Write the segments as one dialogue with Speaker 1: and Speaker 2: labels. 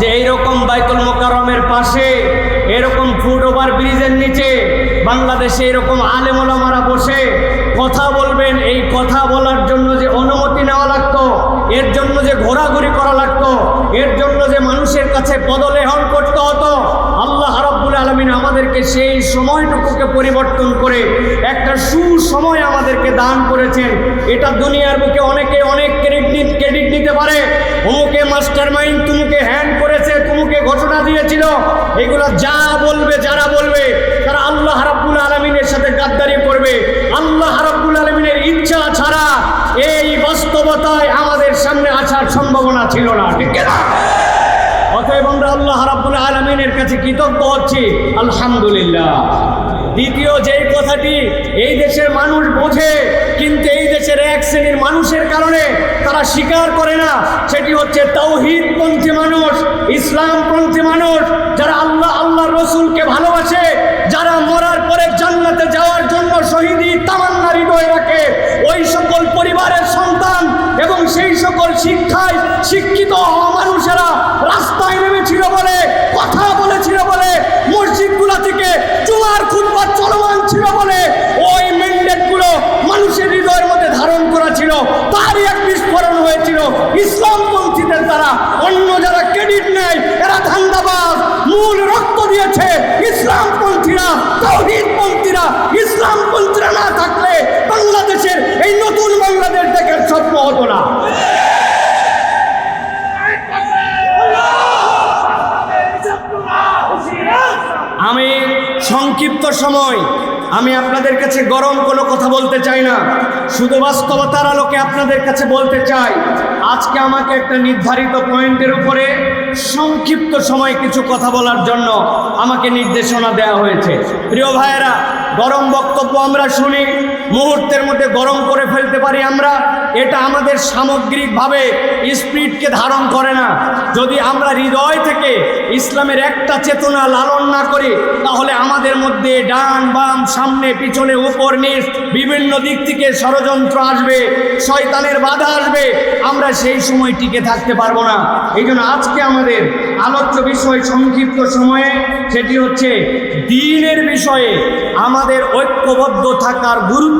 Speaker 1: যে এইরকম বাইতুল মোকারমের পাশে, এরকম ফুট ওভার ব্রিজের নিচে বাংলাদেশে এরকম আলেমোলামারা বসে কথা বলবেন, এই কথা বলার জন্য যে অনুমতি নেওয়া লাগতো, এর জন্য যে ঘোরাঘুরি করা লাগতো, এর জন্য যে মানুষের কাছে পদলেহন করতে হতো, আল্লাহ রাব্বুল আলমিন আমাদেরকে সেই সময়টুকুকে পরিবর্তন করে একটা সুসময় আমাদেরকে দান করেছেন। এটা দুনিয়ার বুকে অনেকে অনেক ক্রেডিট ক্রেডিট নিতে পারে। অমুকে মাস্টার মাইন্ড তুমুকে হ্যান্ড দিয়েছিল এগুলো যা বলবে, যারা বলবে, তারা আল্লাহ রাব্বুল আলমিনের সাথে গাদ্দারি করবে। আল্লাহ রাব্বুল আলমিনের ইচ্ছা ছাড়া এই বাস্তবতায় আমাদের সামনে আসার সম্ভাবনা ছিল না, ঠিক অতএব আমরা আল্লাহ রাব্বুল আলমিনের কাছে কৃতজ্ঞ হচ্ছি। আলহামদুলিল্লাহ। দ্বিতীয় যেই কথাটি, এই দেশের মানুষ বোঝে, কিন্তু এই দেশের এক শ্রেণির মানুষের কারণে তারা স্বীকার করে না। সেটি হচ্ছে তৌহিদ তৌহিদপন্থী মানুষ, ইসলামপন্থী মানুষ ইসলামপন্থীদের দ্বারা অন্য যারা ক্রেডিট নেয়, এরা ধান্দাবাজ, মূল রক্ত দিয়েছে ইসলামপন্থীরা তৌহিদপন্থীরা ইসলামপন্থীরা না থাকলে বাংলাদেশের এই নতুন বাংলাদেশ দেখার স্বপ্ন হতো না। আমি সংক্ষিপ্ত সময় আমি আপনাদের কাছে গরম কোনো কথা বলতে চাই না। শুধু বাস্তবতার আলোকে আপনাদের কাছে বলতে চাই, আজকে আমাকে একটা নির্ধারিত পয়েন্টের উপরে সংক্ষিপ্ত সময় কিছু কথা বলার জন্য আমাকে নির্দেশনা দেওয়া হয়েছে। প্রিয় ভাইয়েরা, গরম বক্তব্য আমরা শুনি মুহূর্তের মধ্যে গরম করে ফেলতে পারি আমরা, এটা আমাদের সামগ্রিকভাবে স্পিরিটকে ধারণ করে না। যদি আমরা হৃদয় থেকে ইসলামের একটা চেতনা লালন না করি, তাহলে আমাদের মধ্যে ডান বাম, সামনে, পিছনে, উপর, নিচ, বিভিন্ন দিক থেকে ষড়যন্ত্র আসবে, শয়তানের বাধা আসবে। আমরা সেই সময় টিকে থাকতে পারব না। এই আজকে আমাদের আলোচ্য বিষয় সংক্ষিপ্ত সময়ে সেটি হচ্ছে দিনের বিষয়ে আমাদের ঐক্যবদ্ধ থাকার গুরুত্ব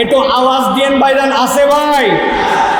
Speaker 1: একটু আওয়াজ দিয়েন ভাইজান আছে ভাই?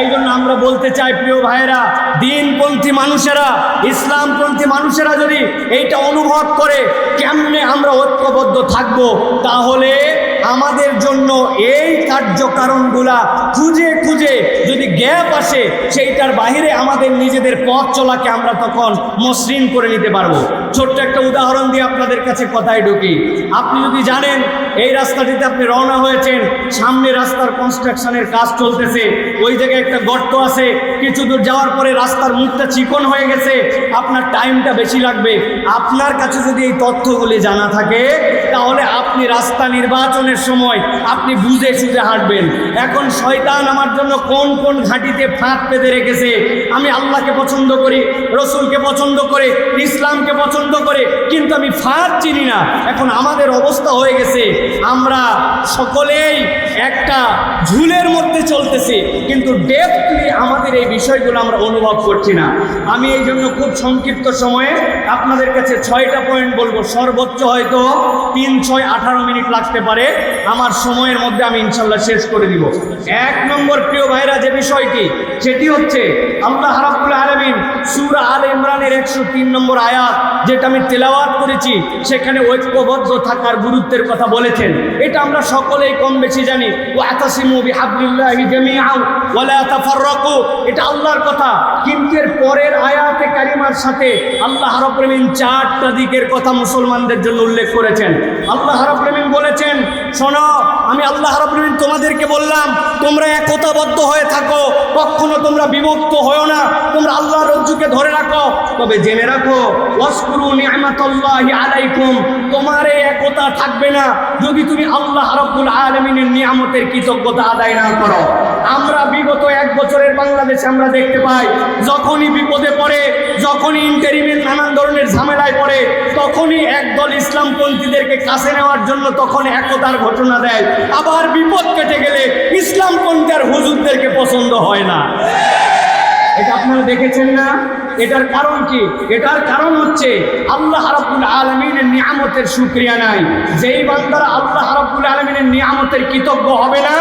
Speaker 1: এই জন্য আমরা বলতে চাই, প্রিয় ভাইয়েরা, দিনপন্থী মানুষেরা, ইসলামপন্থী মানুষেরা যদি এইটা অনুভব করে, কেমনে আমরা ঐক্যবদ্ধ থাকব, তাহলে আমাদের জন্য এই কার্যকারণগুলা খুঁজে খুঁজে যদি গ্যাপ আসে, সেইটার বাইরে আমাদের নিজেদের পথ চলাকে আমরা তখন মসৃণ করে নিতে পারব। ছোট্ট একটা উদাহরণ দিয়ে আপনাদের কাছে কথায় ঢুকি। আপনি যদি জানেন, এই রাস্তাটিতে আপনি রওনা হয়েছেন, সামনে রাস্তার কনস্ট্রাকশনের কাজ চলতেছে, ওই জায়গায় একটা গর্ত আছে, কিছু দূর যাওয়ার পরে রাস্তার মুখটা চিকন হয়ে গেছে, আপনার টাইমটা বেশি লাগবে। আপনার কাছে যদি এই তথ্যগুলি জানা থাকে, তাহলে আপনি রাস্তা নির্বাচনের সময় আপনি বুঝে সুঝে হাঁটবেন। এখন শয়তান আমার জন্য কোন কোন ঘাঁটিতে ফাঁক পেতে রেখেছে? আমি আল্লাহকে পছন্দ করি, রসুলকে পছন্দ করে, ইসলামকে পছন্দ কিন্তু আমি ফাঁক চিনি না। এখন আমাদের অবস্থা হয়ে গেছে। আমরা সকলেই একটা ঝুলের মধ্যে চলতেছি। কিন্তু ডেপলি আমাদের এই বিষয়গুলো আমরা অনুভব করছি না। আমি এই জন্য খুব সংক্ষিপ্ত সময়ে আপনাদের কাছে ছয়টা পয়েন্ট বলব। সর্বোচ্চ হয়তো তিন, ছয়, আঠারো মিনিট লাগতে পারে। আমার সময়ের মধ্যে আমি ইনশাল্লাহ শেষ করে দিব। এক নম্বর প্রিয় ভাইরা যে বিষয়টি, সেটি হচ্ছে আল্লাহ রাব্বুল আলমিন সুরা আল ইমরানের একশো তিন নম্বর আয়াত, যেটা আমি তেলাওয়াত করেছি, সেখানে ঐক্যবদ্ধ থাকার গুরুত্বের কথা বলেছেন। এটা আমরা সকলেই কম বেশি জানি এটা আল্লাহর কথা। কিন্তু এর পরের আয়াতে কারিমার সাথে আল্লাহ আলামিন চারটা দিকের কথা মুসলমানদের জন্য উল্লেখ করেছেন। আল্লাহ রাব্বুল বলেছেন, শোনো, আমি আল্লাহ রাব্বুল তোমাদেরকে বললাম, তোমরা একতাবদ্ধ হয়ে থাকো, কখনো তোমরা বিভক্ত হও না। তোমরা আল্লাহর রজ্জুকে ধরে রাখো। তবে জেনে রাখো ওয়াসকুরু নি'মাতাল্লাহি আলাইকুম তোমার এই একতা থাকবে না যদি তুমি আল্লাহ রাব্বুল আলামিনের নিয়ামতের কৃতজ্ঞতা আদায় না করো। আমরা বিগত এক বছরের বাংলাদেশে আমরা দেখতে পাই, যখনই বিপদে পড়ে, যখনই ইন্টারিমের নানান ধরনের ঝামেলায় পড়ে, তখনই একদল ইসলামপন্থীদেরকে কাছে নেওয়ার জন্য তখন একতার ঘটনা দেয়। আবার বিপদ কেটে গেলে ইসলামপন্থী আর হুজুরদেরকে পছন্দ হয় না। এটা আপনারা দেখেছেন না? এটার কারণ কি? এটার কারণ হচ্ছে আল্লাহ রাব্বুল আলমিনের নিয়ামতের সুক্রিয়া নাই। যেই বান্দারা আল্লাহ রাব্বুল আলমিনের নিয়ামতের কৃতজ্ঞ হবে না,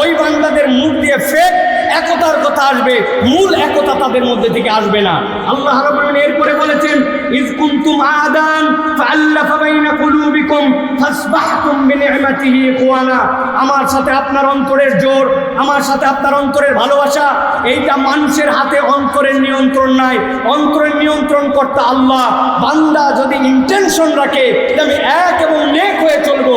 Speaker 1: ওই বান্দাদের মুখ দিয়ে ফেক একতার কথা আসবে, মূল একতা তাদের মধ্যে থেকে আসবে না। আল্লাহ রাব্বুল এরপরে বলেছেন ইজ كنتم أعداء فألف بين قلوبكم ফাসবাহতুম بنعمته إخوانا আমার সাথে আপনার অন্তরের জোর, আমার সাথে আপনার অন্তরের ভালোবাসা, এইটা মানুষের হাতে অন্তরের নিয়ন্ত্রণ নাই। অন্তরের নিয়ন্ত্রণ করতে আল্লাহ। বান্দা যদি ইন্টেনশন রাখে আমি এক এবং নেক হয়ে চলবো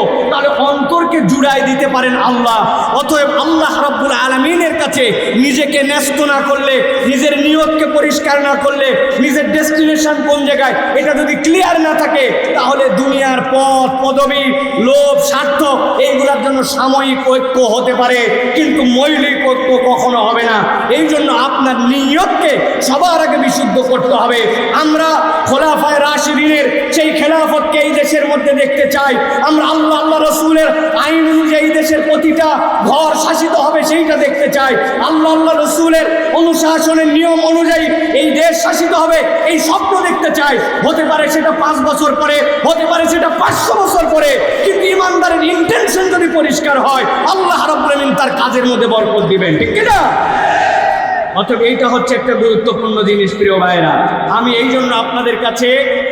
Speaker 1: অন্তরকে জুড়াই দিতে পারেন আল্লাহ। অতএব আল্লাহ রাব্বুল আলমিনের কাছে নিজেকে ন্যস্ত না করলে, নিজের নিয়তকে পরিষ্কার না করলে, নিজের ডেস্টিনেশন কোন জায়গায় এটা যদি ক্লিয়ার না থাকে, তাহলে দুনিয়ার পথ, পদবী, লোভ, স্বার্থ, এইগুলোর জন্য সাময়িক ঐক্য হতে পারে, কিন্তু মৌলিক ঐক্য কখনো হবে না। এই জন্য আপনার নিয়তকে সবার আগে বিশুদ্ধ করতে হবে। আমরা খোলাফায় রাশিদিনের সেই খেলাফতকে এই দেশের মধ্যে দেখতে চাই। আমরা আল্লাহ আল্লাহ রসুলের আইন অনুযায়ী দেশের প্রতিটা ঘর শাসিত হবে সেইটা দেখতে চাই। আল্লাহ আল্লাহ রসুলের অনুশাসনের নিয়ম অনুযায়ী এই দেশ শাসিত হবে এই স্বপ্ন দেখতে চাই। হতে পারে সেটা পাঁচ বছর পরে, হতে পারে সেটা পাঁচশো বছর পরে। কিন্তু ইমানদারের ইন্টেনশন যদি পরিষ্কার হয়, আল্লাহ রাব্বুল তার কাজের মধ্যে বরকত দিবেন। ঠিক কিনা? অতএব এইটা হচ্ছে একটা গুরুত্বপূর্ণ জিনিস, প্রিয় ভাইরা আমি এই জন্য আপনাদের কাছে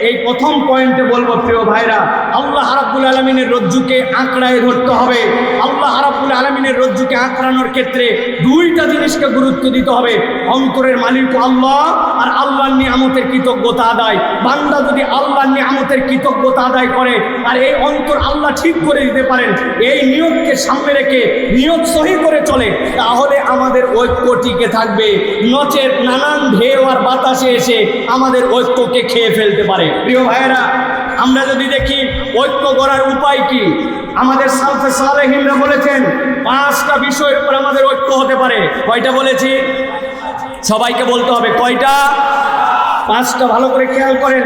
Speaker 1: এই প্রথম পয়েন্টে বলব, প্রিয় ভাইরা আল্লাহ রাব্বুল আলমিনের রজ্জুকে আঁকড়ায় ধরতে হবে। আল্লাহ রাব্বুল আলমিনের রজ্জুকে আঁকড়ানোর ক্ষেত্রে দুইটা জিনিসকে গুরুত্ব দিতে হবে। অন্তরের মালিক আল্লাহ, আর আল্লাহর নিয়ামতের কৃতজ্ঞতা আদায়। বান্দা যদি আল্লাহর নিয়ামতের কৃতজ্ঞতা আদায় করে, আর এই অন্তর আল্লাহ ঠিক করে দিতে পারেন, এই নিয়তকে সামনে রেখে নিয়ত সহি করে চলে, তাহলে আমাদের ঐক্য টিকে থাকবে। নচের নানান ঢেউ আর বাতাসে এসে আমাদের ঐক্যকে খেয়ে ফেলতে পারে। প্রিয় ভাইয়েরা, আমরা যদি দেখি ঐক্য করার উপায় কি, আমাদের সালফে সালেহিনরা বলেছেন পাঁচটা বিষয়ের উপর আমাদের ঐক্য হতে পারে। কয়টা বলেছি? সবাইকে বলতে হবে, কয়টা? পাঁচটা, ভালো করে খেয়াল করেন।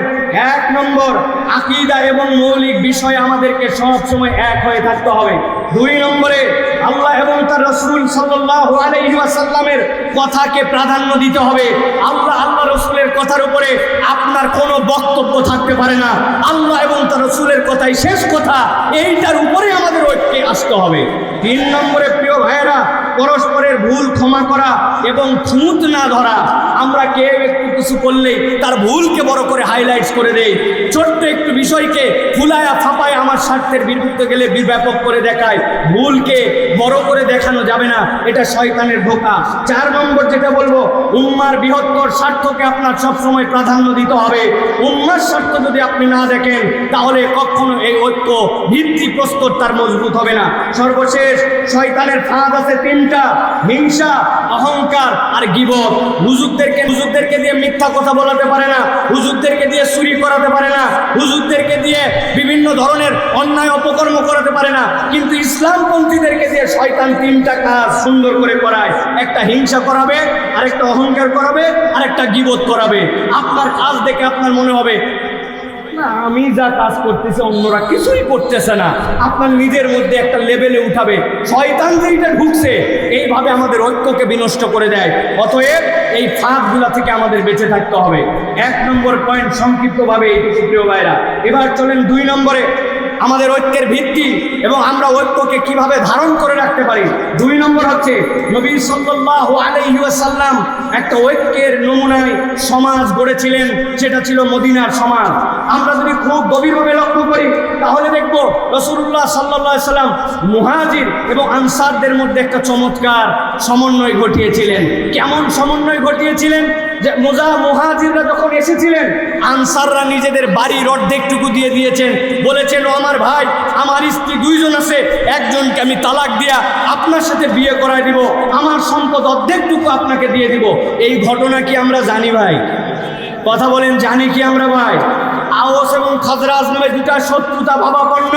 Speaker 1: এক নম্বর, আকিদা এবং মৌলিক বিষয় আমাদেরকে সব সময় এক হয়ে থাকতে হবে। দুই নম্বরে আল্লাহ এবং তার রসুল সাল্লাল্লাহু আলাইহি ওয়াসাল্লামের কথাকে প্রাধান্য দিতে হবে। আল্লাহ আল্লাহ রসুলের কথার উপরে আপনার কোনো বক্তব্য থাকতে পারে না। আল্লাহ এবং তার রসুলের কথাই শেষ কথা। এইটার উপরে আমাদের ঐক্যে আসতে হবে। তিন নম্বরে প্রিয় ভাইয়েরা, পরস্পরের ভুল ক্ষমা করা এবং খুঁত না ধরা। আমরা কেউ একটু কিছু করলেই তার ভুলকে বড় করে হাইলাইটস করে দেই। ছোট্ট একটু বিষয়কে ফুলায়া ফাপায় আমার স্বার্থের বিরুদ্ধে গেলে ব্যাপক করে দেখায়। ভুলকে বড় করে দেখানো যাবে না, এটা শয়তানের ধোকা। চার নম্বর যেটা বলব, উম্মার বৃহত্তর স্বার্থকে আপনার সবসময় প্রাধান্য দিতে হবে। উম্মার স্বার্থ যদি আপনি না দেখেন, তাহলে কখনো এই ঐক্য ভিত্তি প্রস্তর তার মজবুত হবে না। সর্বশেষ, শয়তানের ফাঁদ আছে তিনটা, হিংসা, অহংকার আর গিবত। হুজুরদেরকে হুজুরদেরকে দিয়ে মিথ্যা কথা বলাতে পারে না, হুজুরদেরকে দিয়ে চুরি করাতে পারে না, হুজুরদেরকে দিয়ে বিভিন্ন ধরনের অন্যায় অপকর্ম করাতে পারে না। কিন্তু ইসলামপন্থীদেরকে দিয়ে শয়তান তিনটা কাজ সুন্দর করে করায়। একটা হিংসা করাবে, আরেকটা অহংকার করাবে, আরেকটা গিবত করাবে। আপনার কাজ দেখে আপনার মনে হবে, না, আমি যা কাজ করতেছি, অন্যরা কিছুই করতেছে না। আপনার নিজের মধ্যে একটা লেভেলে উঠাবে। শয়তান যেইটা ঢুকছে, এইভাবে আমাদের ঐক্যকে বিনষ্ট করে দেয়। অতএব এই ফাঁকগুলা থেকে আমাদের বেঁচে থাকতে হবে। এক নম্বর পয়েন্ট সংক্ষিপ্তভাবে এইটুকু প্রিয় ভাইরা। এবার চলেন দুই নম্বরে। আমাদের ঐক্যের ভিত্তি এবং আমরা ঐক্যকে কীভাবে ধারণ করে রাখতে পারি? দুই নম্বর হচ্ছে নবী সাল্লাল্লাহু আলাইহি ওয়াসাল্লাম একটা ঐক্যের নমুনায় সমাজ গড়েছিলেন, সেটা ছিল মদিনার সমাজ। আমরা যদি খুব গভীরভাবে লক্ষ্য করি, তাহলে দেখব রসুল্লাহ সাল্লাহ সাল্লাম মুহাজির এবং আনসারদের মধ্যে একটা চমৎকার সমন্বয় ঘটিয়েছিলেন। কেমন সমন্বয় ঘটিয়েছিলেন? যে মোজা মুহাজিররা যখন এসেছিলেন, আনসাররা নিজেদের বাড়ির অর্ধেকটুকু দিয়ে দিয়েছেন। বলেছেন, ও আমার ভাই, আমার স্ত্রী দুইজন আছে, একজনকে আমি তালাক দিয়া আপনার সাথে বিয়ে করায় দিব। আমার সম্পদ অর্ধেকটুকু আপনাকে দিয়ে দিব। এই ঘটনা কি আমরা জানি ভাই? কথা বলেন, জানি কি আমরা ভাই? আওস এবং খাজরাজ নামে দুটা শত্রুতা ভাবাপন্ন।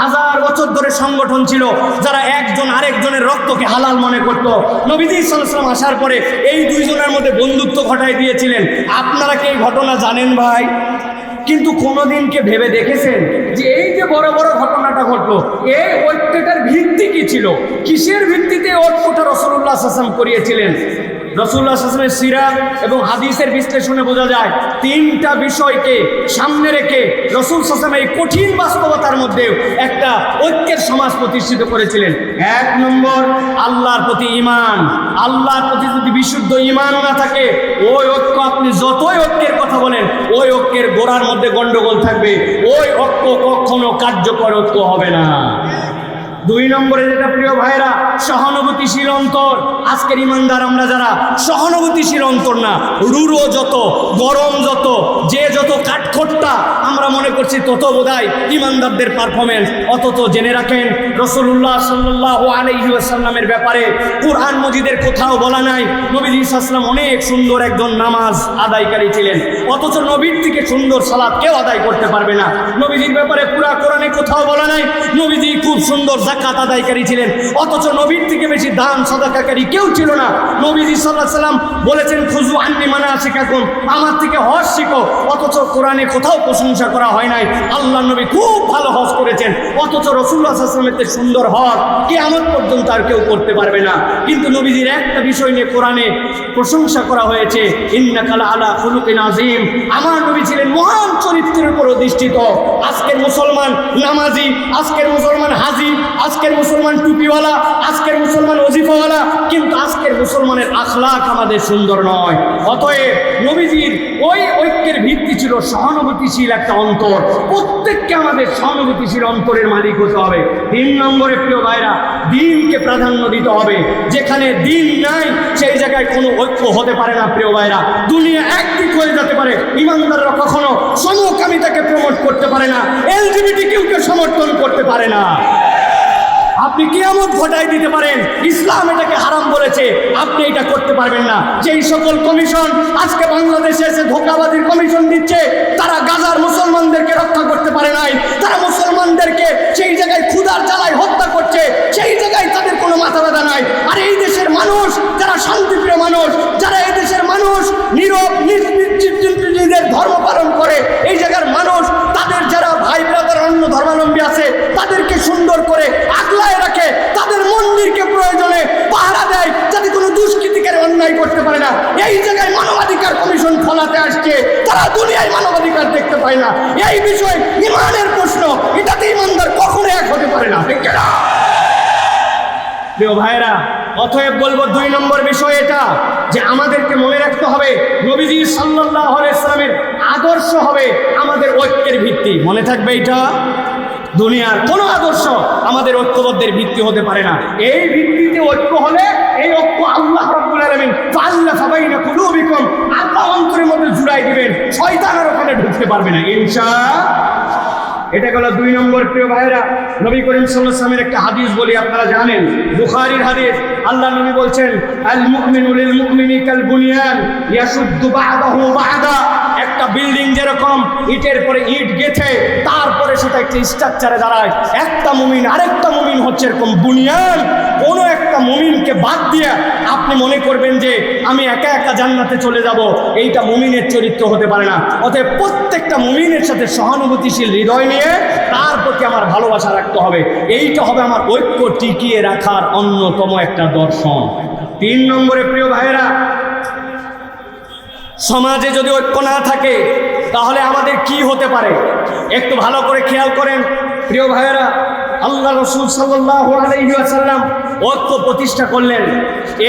Speaker 1: হাজার বছর ধরে সংগঠন ছিল, যারা একজন আরেকজনের রক্তকে হালাল মনে করত। নবীজি সাল্লাম আসার পরে এই দুইজনের মধ্যে বন্ধুত্ব ঘটাই দিয়েছিলেন। আপনারা কি এই ঘটনা জানেন ভাই? কিন্তু কোনোদিনকে ভেবে দেখেছেন যে এই যে বড় বড় ঘটনাটা ঘটলো, এই ঐক্যটার ভিত্তি কি ছিল? কিসের ভিত্তিতে ঐক্যটা রসুল্লাহ সাসাম করিয়েছিলেন? রসুল্লাহ আসলামের সিরা এবং হাদিসের বিশ্লেষণে বোঝা যায়, তিনটা বিষয়কে সামনে রসুল সাসলাম এই কঠিন বাস্তবতার মধ্যেও একটা ঐক্যের সমাজ প্রতিষ্ঠিত করেছিলেন। এক নম্বর, আল্লাহর প্রতি ইমান আল্লাহর প্রতি যদি বিশুদ্ধ ইমান না থাকে, ওই ঐক্য আপনি যতই ঐক্যের কথা বলেন, ওই ঐক্যের গোড়ার মধ্যে গন্ডগোল থাকবে। ওই ঐক্য কখনো কার্যকর ঐক্য হবে না। দুই নম্বরে যেটা প্রিয় ভাইরা সহানুভূতিশীল অন্তর। আজকের ইমানদার আমরা যারা, সহানুভূতিশীল অন্তর না, রুরো যত, গরম যত, যে যত কাঠখোট্টা তত বোধহয় ইমানদারদের পারফরমেন্স অথচ জেনে রাখেন রসুল্লাহ সাল্লাহ আলাইসাল্লামের ব্যাপারে কুরআন মজিদের কোথাও বলা নাই। নবীজি ইসলাম অনেক সুন্দর একজন নামাজ আদায়কারী ছিলেন। অথচ নবীর থেকে সুন্দর সালাদ কেউ আদায় করতে পারবে না। নবীজির ব্যাপারে পুরা কোরআনে কোথাও বলা নাই। নবীজি খুব সুন্দর জাকাত আদায়কারী ছিলেন। অথচ নবীর থেকে বেশি দান সদাকারী কেউ ছিল না। নবীজি সাল্লাহ সাল্লাম বলেছেন, খুজু আন্নি মানা শিখাকুন আমার থেকে হজ শিখো। অথচ কোরআনে কোথাও প্রশংসা করা হয় নাই। আল্লাহ নবী খুব ভালো হজ করেছেন। অথচ রসুল্লাহ আসলামের সুন্দর হজ কে আমার পর্যন্ত আর কেউ করতে পারবে না। কিন্তু নবীজির একটা বিষয় নিয়ে কোরআনে প্রশংসা করা হয়েছে ইন্নাকালা আলা খুলুকিন আজিম আমার নবী ছিলেন মহান চরিত্রের উপর অধিষ্ঠিত। আজকের মুসলমান নামাজি, আজকের মুসলমান হাজি, আজকের মুসলমান টুপিওয়ালা, আজকের মুসলমান অজিফাওয়ালা কিন্তু আজকের মুসলমানের আখলাক আমাদের সুন্দর নয়। অতএব নবীজির ওই ঐক্যের ভিত্তি ছিল সহানুভূতিশীল একটা অন্তর। প্রত্যেককে আমাদের সহানুভূতিশীল অন্তরের মালিক হতে হবে। তিন নম্বরে, প্রিয় ভাইরা, দিনকে প্রাধান্য দিতে হবে। যেখানে দিন নাই, সেই জায়গায় কোনো ঐক্য হতে পারে না, প্রিয় ভাইরা। দুনিয়া একদিক হয়ে যেতে পারে। ইমানদাররা কখনো সমকামিতাকে প্রমোট করতে পারে না। এলজিবিটি কেউকে সমর্থন করতে পারে না। আপনি কিয়ামত ঘটাই দিতে পারেন। ইসলাম এটাকে হারাম বলেছে। আপনি এটা করতে পারবেন না। যেই সকল কমিশন আজকে বাংলাদেশে এসে ধোকাবাজির কমিশন দিচ্ছে, তারা গাজার নিজের ধর্ম পালন করে, এই জায়গার মানুষ, তাদের যারা ভাই ব্রাদার, অন্য ধর্মাবলম্বী আছে, তাদেরকে সুন্দর করে আগলায় রাখে, তাদের মন্দিরকে প্রয়োজনে পাহারা দেয়, যাতে কোনো দুষ্কৃতিকার অন্যায় করতে পারে না। এই জায়গায় মানবাধিকার কমিশন ফলাতে আসছে, তারা দুনিয়ায় মানবাধিকার দেখতে পায় না। এই বিষয় ইমানের প্রশ্ন, এটাতে ইমানদার কখনো এক হতে পারে না। প্রিয় ভাইরা অতএব বলব দুই নম্বর বিষয় এটা যে আমাদেরকে মনে রাখতে হবে, নবীজি সাল্লাহ ইসলামের আদর্শ হবে আমাদের ঐক্যের ভিত্তি। মনে থাকবে এটা? দুনিয়ার কোনো আদর্শ আমাদের ঐক্যবদ্ধের ভিত্তি হতে পারে না। এই ভিত্তিতে ঐক্য হলে এই ঐক্য আল্লাহ রাব্বুল আলামিন আল্লাহ সবাই না কুলুবিকুম, আল্লাহ অন্তরের মধ্যে জুড়াই দিবেন, শয়তান আর ওখানে ঢুকতে পারবে না। ইনশা এটা গেল দুই নম্বর প্রিয় ভাইরা নবী করিম সাল্লামের একটা হাদিস বলি আপনারা জানেন, বুখারির হাদিস, আল্লাহ নবী বলছেন, আল মুকমিনুল মুকমিনি কাল বুনিয়ান ইয়াসুদ্দু বা'দাহু বা'দা। একটা বিল্ডিং যেরকম, ইটের পরে ইট গেছে তারপরে সেটা একটা স্ট্রাকচারে দাঁড়ায়। একটা মুমিন, আরেকটা মুমিন হচ্ছে এরকম বুনিয়ান কোনো একটা মুমিনকে বাদ দিয়ে আপনি মনে করবেন যে, আমি একা একা জান্নাতে চলে যাব, এইটা মুমিনের চরিত্র হতে পারে না। অতএব প্রত্যেকটা মুমিনের সাথে সহানুভূতিশীল হৃদয় নিয়ে তার প্রতি আমার ভালোবাসা রাখতে হবে। এইটা হবে আমার ঐক্য টিকিয়ে রাখার অন্যতম একটা দর্শন। তিন নম্বরে প্রিয় ভাইয়েরা সমাজে যদি ঐক্য না থাকে, তাহলে আমাদের কি হতে পারে? একটু ভালো করে খেয়াল করেন, প্রিয় ভাইয়েরা, আল্লাহ রসুল সাল্লাম ঐক্য প্রতিষ্ঠা করলেন।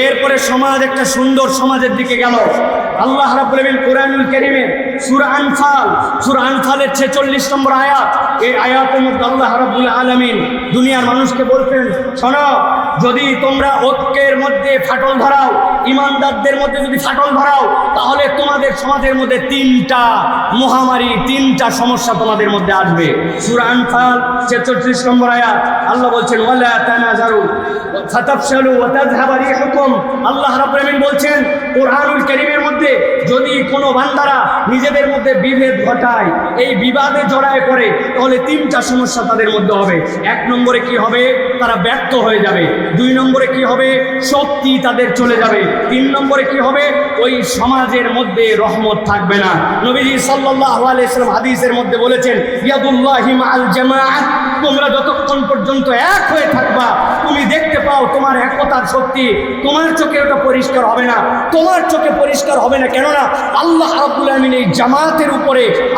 Speaker 1: এরপরে সমাজ একটা সুন্দর সমাজের দিকে গেল। আল্লাহ রাবুল কোরআনুল করিমের সুর আনফাল, সুর আনফালের ছেচল্লিশ নম্বর আয়াত এই আয়াতের মধ্যে আল্লাহ রাবুল আলমিন দুনিয়ার মানুষকে বলতেন শোনো, যদি তোমরা ঐক্যের মধ্যে ফাটল ধরাও, ইমানদারদের মধ্যে যদি ফাটল ধরাও, তাহলে তোমাদের সমাজের মধ্যে তিনটা মহামারী, তিনটা সমস্যা তোমাদের মধ্যে আসবে। সুরা আনফাল, ছেচল্লিশ নম্বর আয়াত, আল্লাহ বলছেন আল্লাহ রাব্বুল বলছেন, কোরআনুল কারীমের মধ্যে যদি কোনো বান্দারা নিজেদের মধ্যে বিভেদ ঘটায়, এই বিবাদে জড়ায় পড়ে, তাহলে তিনটা সমস্যা তাদের মধ্যে হবে। এক নম্বরে কি হবে? তারা ব্যর্থ হয়ে যাবে। দুই নম্বরে কি হবে? শক্তি তাদের চলে যাবে। তিন নম্বরে কি হবে? ওই সমাজের মধ্যে রহমত থাকবে না। নবীজি সাল্লাম হাদিসের মধ্যে বলেছেন, ইয়াদুল্লাহি মাআল জামাআত তোমরা যতক্ষণ পর্যন্ত এক হয়ে থাকবা, তুমি দেখতে পাও তোমার একতার শক্তি, তোমার চোখে ওটা পরিষ্কার হবে না। তোমার চোখে পরিষ্কার হবে না কেননা আল্লাহ রাব্বুল আমিন এই জামাতের উপরে